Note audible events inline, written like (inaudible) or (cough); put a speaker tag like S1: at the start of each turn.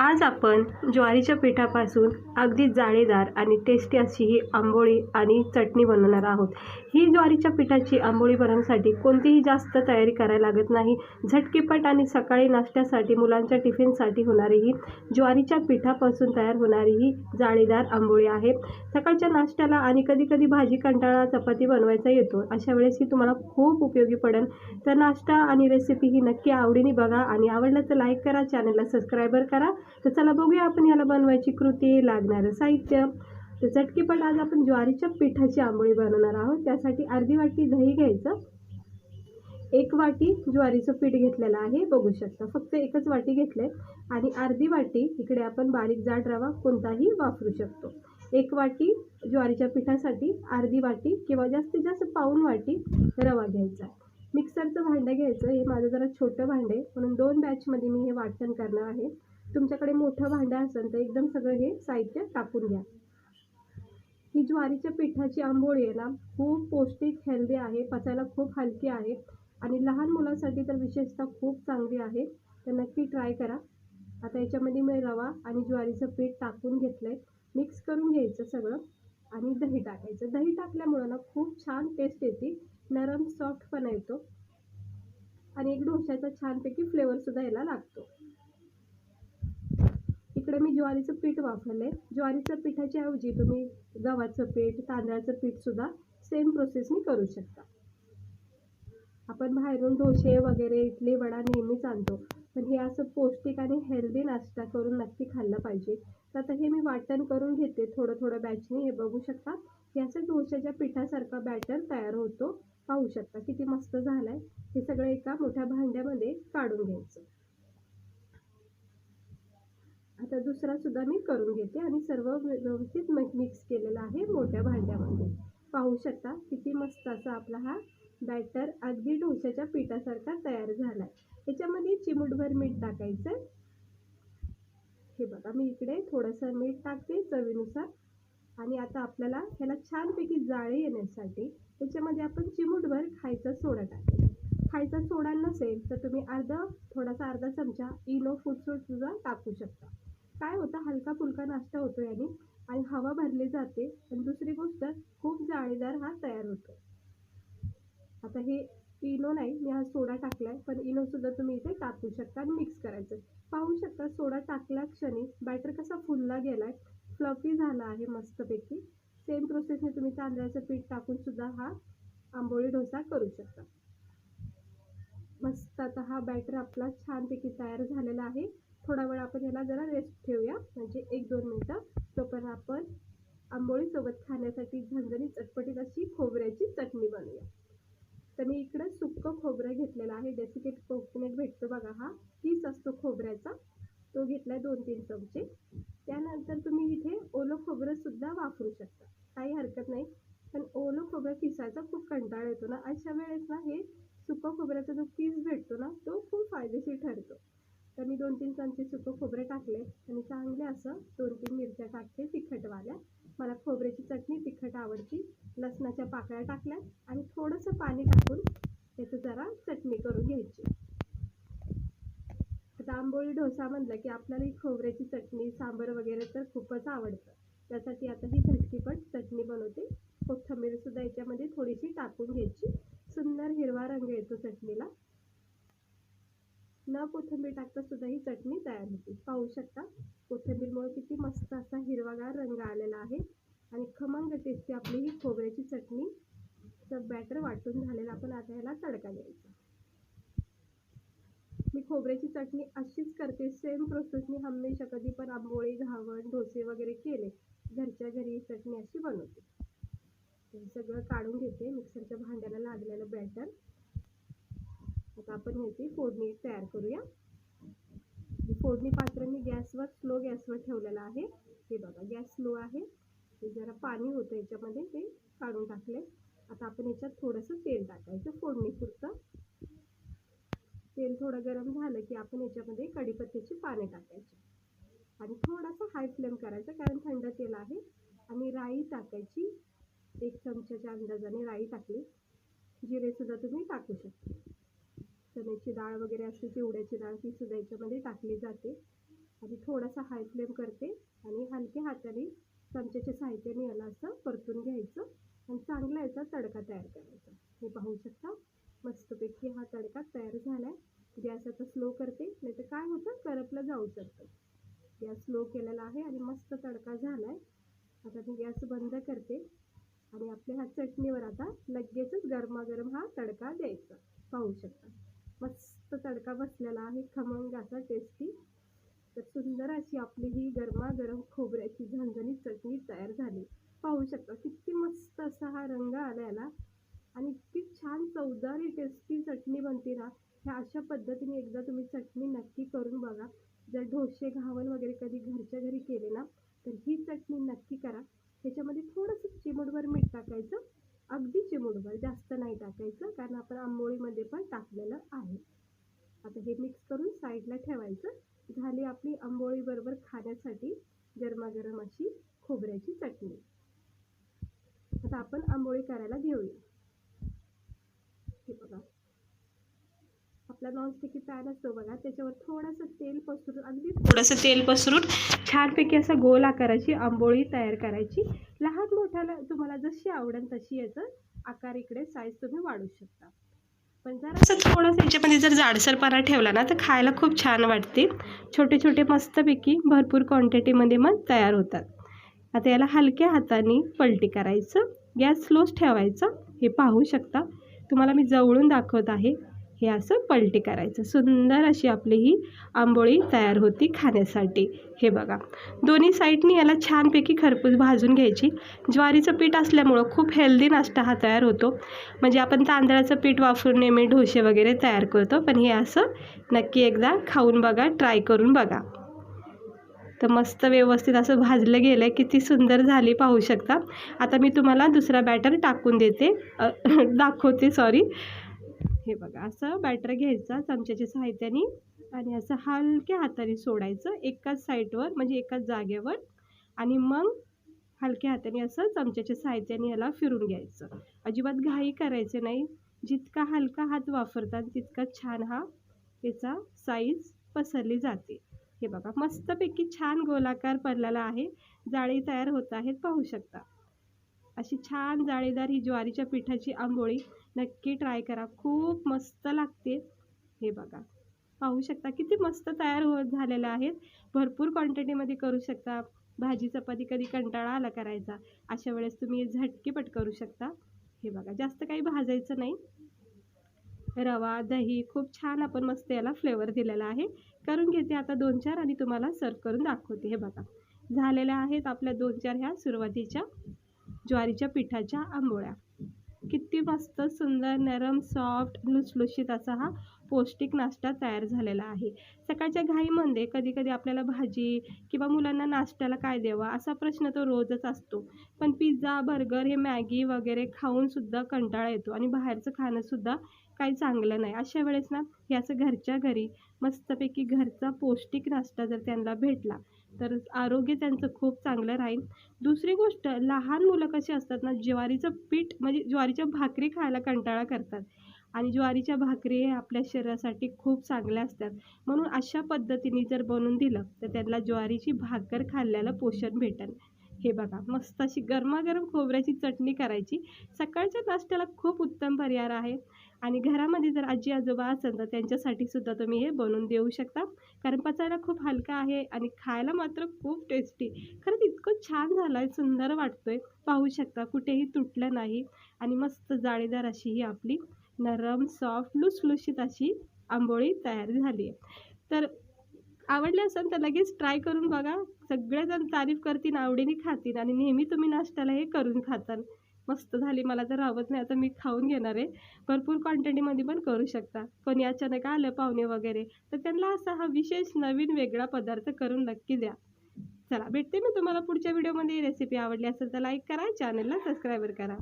S1: आज आपण ज्वारीच्या पिठापासून अगदी जाळीदार आणि टेस्टी अशी ही आंबोळी आणि चटणी बनवणार आहोत. ही ज्वारीच्या पिठाची आंबोळी बनवण्यासाठी कोणतीही जास्त तयारी करायला लागत नाही. झटकीपट आणि सकाळी नाश्त्यासाठी मुलांच्या टिफिनसाठी होणारी ही ज्वारीच्या पिठापासून तयार होणारी ही जाळीदार आंबोळी आहे. सकाळच्या नाश्त्याला आणि कधी कधी भाजी कंटाळा चपाती बनवायचा येतो अशा वेळेस ही तुम्हाला खूप उपयोगी पडेल. तर नाश्ता आणि रेसिपी ही नक्की आवडीने बघा आणि आवडलं तर लाईक करा चॅनलला सबस्क्रायबर करा. तर चला बघूया आपण याला बनवायची कृती लागणारं साहित्य. तर चटकीपट आज आपण ज्वारीच्या पिठाची आंबोळी बनवणार आहोत. त्यासाठी अर्धी वाटी दही घ्यायचं. एक वाटी ज्वारीचं पीठ घेतलेलं आहे. बघू शकता फक्त एकच वाटी घेतले आणि अर्धी वाटी इकडे आपण बारीक जाड रवा कोणताही वापरू शकतो. एक वाटी ज्वारीच्या पिठासाठी अर्धी वाटी किंवा जास्तीत जास्त पाऊण वाटी रवा घ्यायचा. आहे मिक्सरचं भांडं घ्यायचं. हे माझं जरा छोटं भांडं आहे. म्हणून दोन बॅचमध्ये मी हे वाटण करणार आहे. तुमच्याकडे मोठं भांडं असेल तर एकदम सगळं हे साहित्य टाकून घ्या. ही ज्वारीच्या पिठाची आंबोळी आहे ना खूप पौष्टिक हेल्दी आहे पचायला खूप हलकी आहे आणि लहान मुलांसाठी तर विशेषतः खूप चांगली आहे. तर नक्की ट्राय करा. आता याच्यामध्ये मी रवा आणि ज्वारीचं पीठ टाकून घेतलं आहे मिक्स करून घ्यायचं सगळं आणि दही टाकायचं. दही टाकल्यामुळं ना खूप छान टेस्ट येते. नरम सॉफ्टपणा येतो. आणि एक डोश्याचा छानपैकी फ्लेवरसुद्धा याला लागतो. मी ज्वारीचं पीठ वापरलं आहे ज्वारीचं पिठाच्या ऐवजी तुम्ही गव्हाचं पीठ तांदळाचं पीठसुद्धा सेम प्रोसेसनी करू शकता. आपण बाहेरून डोसे वगैरे इडली वडा नेहमीच आणतो पण हे असं पौष्टिक आणि हेल्दी नाश्ता करून नक्की खाल्लं पाहिजे. तर आता हे मी वाटण करून घेते. थोडं थोडं बॅचने हे बघू शकता. हे असं डोशाच्या पिठासारखा बॅटर तयार होतो. पाहू शकता किती मस्त झालं आहे हे सगळं एका मोठ्या भांड्यामध्ये काढून घ्यायचं. आता दुसरा सुद्धा मी करून घेते आणि सर्व व्यवस्थित मिक्स केलेला आहे मोठ्या भांड्यामध्ये. पाहू शकता किती मस्त असा आपला हा बॅटर अगदी डोश्याच्या पिठासारखा तयार झाला आहे याच्यामध्ये चिमूटभर मीठ टाकायचं. हे बघा मी इकडे थोडंसं मीठ टाकते चवीनुसार. आणि आता आपल्याला ह्याला छानपैकी जाळे येण्यासाठी त्याच्यामध्ये आपण चिमूटभर खायचा सोडा टाकायचा खायचा सोडा नसेल तर तुम्ही अर्धा थोडासा अर्धा चमचा इनो फूड सुद्धा टाकू शकता. काय होतं हलका फुलका नाश्ता होतो याने आणि हवा भरली जाते. आणि दुसरी गोष्ट खूप जाळीदार हा तयार होतो. आता हे इनो नाही मी हा सोडा टाकला आहे पण इनोसुद्धा तुम्ही इथे टाकू शकता आणि मिक्स करायचं. पाहू शकता सोडा टाकल्या क्षणी बॅटर कसा फुलला आहे फ्लफी झाला आहे मस्तपैकी. सेम प्रोसेसने तुम्ही तांदळाचं पीठ टाकूनसुद्धा हा आंबोळी डोसा करू शकता. मस्त आता हा बॅटर आपला छानपैकी तयार झालेला आहे. थोडा वेळ आपण ह्याला जरा रेस्ट ठेवूया. म्हणजे एक दोन मिनटं. तोपर्यंत आपण आंबोळीसोबत खाण्यासाठी झणझणी चटपटीत अशी खोबऱ्याची चटणी बनवूया. तर मी इकडं सुकं खोबरं घेतलेलं आहे. डेसिकेट कोकोनट भेटतो बघा हा. तीच असतो खोबऱ्याचा. तो घेतला आहे दोन तीन चमचे. त्यानंतर तुम्ही इथे ओलं खोबरंसुद्धा वापरू शकता. काही हरकत नाही. पण ओलं खोबरं किसायचा खूप कंटाळा येतो ना. अशा वेळेस ना हे सुकं खोबऱ्याचा जो किस भेटतो ना तो खूप फायदेशीर ठरतो. तर मी दोन तीन चमचे सुकं खोबरे टाकले आणि चांगले असं दोन तीन मिरच्या टाकते तिखटवाल्या. मला खोबऱ्याची चटणी तिखट आवडती. लसणाच्या पाकळ्या टाकल्या आणि थोडंसं पाणी टाकून त्याचं जरा चटणी करून घ्यायची. आता आंबोळी डोसा म्हटलं की आपल्याला ही खोबऱ्याची चटणी सांबर वगैरे तर खूपच आवडतं. त्यासाठी आता ही झटकीपट चटणी बनवते. कोथिंबीर सुद्धा याच्यामध्ये थोडीशी टाकून घ्यायची. सुंदर हिरवा रंग येतो चटणीला. न कोथिंबीर टाकता सुद्धा ही चटणी तयार होते. पाहू शकता कोथिंबीरमुळे किती मस्त असा हिरवागार रंग आलेला आहे. आणि खमंग टेस्टी आपली ही खोबऱ्याची चटणी तर बॅटर वाटून झालेला आपण आता ह्याला तडका द्यायचा. मी खोबऱ्याची चटणी अशीच करते सेम प्रोसेसनी हमेशा कधी पण आंबोळी घावण डोसे वगैरे केले घरच्या घरी ही चटणी अशी बनवते. सगळं काढून घेते मिक्सरच्या भांड्याला लागलेलं बॅटर आता आपण ह्याची फोडणी तयार करूया. फोडणी पात्र मी गॅसवर स्लो गॅसवर ठेवलेलं आहे. हे बघा गॅस स्लो आहे. ते जरा पाणी होतं याच्यामध्ये ते काढून टाकले आता आपण याच्यात थोडंसं तेल टाकायचं फोडणीपुरतं. तेल थोडं गरम झालं की आपण याच्यामध्ये कढीपत्त्याची पाने टाकायची. आणि थोडासा हाय फ्लेम करायचा कारण थंड तेल आहे. आणि राई टाकायची एक चमच्याच्या अंदाजाने राई टाकली. जिरेसुद्धा तुम्ही टाकू शकता. चण्याची डाळ वगैरे असते चिवड्याची डाळ ती सुद्धा याच्यामध्ये टाकली जाते. आणि थोडासा हाय फ्लेम करते आणि हलक्या हाताने चमच्याच्या साहित्याने याला असं परतून घ्यायचं आणि चांगला याचा तडका तयार करायचा. हे पाहू शकता मस्तपैकी हा तडका तयार झाला आहे गॅस आता स्लो करते नाही तर काय होतं करपलं जाऊ शकतं. गॅस स्लो केलेला आहे आणि मस्त तडका झाला आहे आता मी गॅस बंद करते आणि आपल्या ह्या चटणीवर आता लगेचच गरमागरम हा तडका द्यायचा. पाहू शकता. मस्त तडका बसलेला आहे. खमंग टेस्टी तर सुंदर अशी आपली ही गरमागरम खोबऱ्याची झणझणीत चटणी तयार झाली. पाहू शकता किती मस्त असा हा रंग आला याला. आणि इतकी छान चवदार टेस्टी चटणी बनते ना ह्या अशा पद्धतीने एकदा तुम्ही चटणी नक्की करून बघा. जर ढोसे घावन वगैरे कधी घरच्या घरी केले ना तर ही चटणी नक्की करा. त्याच्यामध्ये थोडंसं चिमूटभर मीठ टाकायचं. अगदी चिमूटभर जास्त नाही टाकायचं कारण आपण आंबोळीमध्ये पण टाकलेलं आहे. आता हे मिक्स करून साईडला ठेवायचं. झाली आपली आंबोळीबरोबर खाण्यासाठी गरमागरम अशी खोबऱ्याची चटणी. आता आपण आंबोळी करायला घेऊया. हे बघा. आपला नॉनस्टिकी पॅन असतो बघा त्याच्यावर थोडंसं तेल पसरून अगदी थोडंसं तेल पसरून छानपैकी असं गोल आकाराची आंबोळी तयार करायची. लहान मोठ्याला तुम्हाला जशी आवडेल तशी याचं आकार इकडे साईज तुम्ही वाढू शकता. पण जर असं थोडंसं याच्यामध्ये जर जाडसरपणा ठेवला ना तर खायला खूप छान वाटते. छोटे छोटे मस्तपैकी भरपूर क्वांटिटीमध्ये मग तयार होतात. आता याला हलक्या हाताने पलटी करायचं. गॅस स्लोच ठेवायचा. हे पाहू शकता. तुम्हाला मी जवळून दाखवत आहे. हे असं पलटी करायचं. सुंदर अशी आपली ही आंबोळी तयार होती खाण्यासाठी. हे बघा. दोन्ही साईडनी याला छानपैकी खरपूस भाजून घ्यायची. ज्वारीचं पीठ असल्यामुळं खूप हेल्दी नाश्ता हा तयार होतो. म्हणजे आपण तांदळाचं पीठ वापरून नेहमी ढोसे वगैरे तयार करतो. पण हे असं नक्की एकदा खाऊन बघा ट्राय करून बघा. तर मस्त व्यवस्थित असं भाजलं गेलं आहे किती सुंदर झाली पाहू शकता. आता मी तुम्हाला दुसरा बॅटर टाकून देते. (laughs) दाखवते सॉरी हे बघा असं बॅटर घ्यायचा चमच्याच्या साहित्याने आणि असं हलक्या हाताने सोडायचं एकाच साईडवर म्हणजे एकाच जागेवर आणि मग हलक्या हाताने असं चमच्याच्या साहित्याने याला फिरून घ्यायचं. अजिबात घाई करायचं नाही. जितका हलका हात वापरतात तितका छान हा याचा साईज पसरली जाते. हे बघा मस्तपैकी छान गोलाकार पडलेला आहे. जाळी तयार होत आहेत पाहू शकता. अशी छान जाळीदार ही ज्वारीच्या पिठाची आंबोळी नक्की ट्राय करा. खूप मस्त लागते. हे बघा. पाहू शकता किती मस्त तयार होत झालेल्या आहेत भरपूर क्वांटिटीमध्ये करू शकता. भाजी चपाती कधी कंटाळा आला करायचा. अशा वेळेस तुम्ही झटकीपट करू शकता. हे बघा. जास्त काही भाजायचं नाही. रवा दही खूप छान आपण मस्त याला फ्लेवर दिलेला आहे. करून घेते आता दोन चार आणि तुम्हाला सर्व करून दाखवते. हे बघा. झालेल्या आहेत आपल्या दोन चार ह्या सुरुवातीच्या. ज्वारीच्या पिठाच्या आंबोळ्या. किती मस्त सुंदर नरम सॉफ्ट लुसलुशीत असा हा पौष्टिक नाश्ता तयार झालेला आहे. सकाळच्या घाईमध्ये कधी कधी आपल्याला भाजी किंवा मुलांना नाश्त्याला काय द्यावा असा प्रश्न तो रोजच असतो. पण पिझ्झा बर्गर हे मॅगी वगैरे खाऊनसुद्धा कंटाळा येतो आणि बाहेरचं खाणंसुद्धा काही चांगलं नाही. अशा वेळेस ना हे असं घरच्या घरी मस्तपैकी घरचा पौष्टिक नाश्ता जर त्यांना भेटला तर आरोग्य त्यांचं खूप चांगलं राहील. दुसरी गोष्ट लहान मुलं कशी असतात ना ज्वारीचं पीठ म्हणजे ज्वारीच्या भाकरी खायला कंटाळा करतात. आणि ज्वारीच्या भाकरी हे आपल्या शरीरासाठी खूप चांगल्या असतात. म्हणून अशा पद्धतीने जर बनवून दिलं तर त्यांना ज्वारीची भाकर खाल्ल्याला पोषण भेटेल हे बघा मस्त अशी गरमागरम खोबऱ्याची चटणी करायची. सकाळच्या नाश्त्याला खूप उत्तम पर्याय आहे. आणि घरामध्ये जर आजी आजोबा असेल तर त्यांच्यासाठी सुद्धा तुम्ही हे बनवून देऊ शकता. कारण पचायला खूप हलका आहे आणि खायला मात्र खूप टेस्टी खरंच इतकं छान झालं आहे सुंदर वाटतोय. पाहू शकता कुठेही तुटलं नाही. आणि मस्त जाळीदार अशी ही आपली नरम सॉफ्ट लुसलुशीत अशी आंबोळी तयार झाली आहे. तर आवडले असेल तर लगेच ट्राय करून बघा. सगळेजण तारीफ करतील आवडीने खातील आणि नेहमी तुम्ही नाश्त्याला हे करून खाताल. मस्त झाली मला तर आवत नाही आता मी खाऊन घेणार आहे. भरपूर क्वांटिटीमध्ये पण करू शकता. कोणी अचानक आलं पाहुणे वगैरे? तर त्यांना असा हा विशेष नवीन वेगळा पदार्थ करून नक्की द्या. चला भेटते मी तुम्हाला पुढच्या व्हिडिओमध्ये रेसिपी आवडली असेल तर लाईक करा चॅनलला सबस्क्राईबर करा.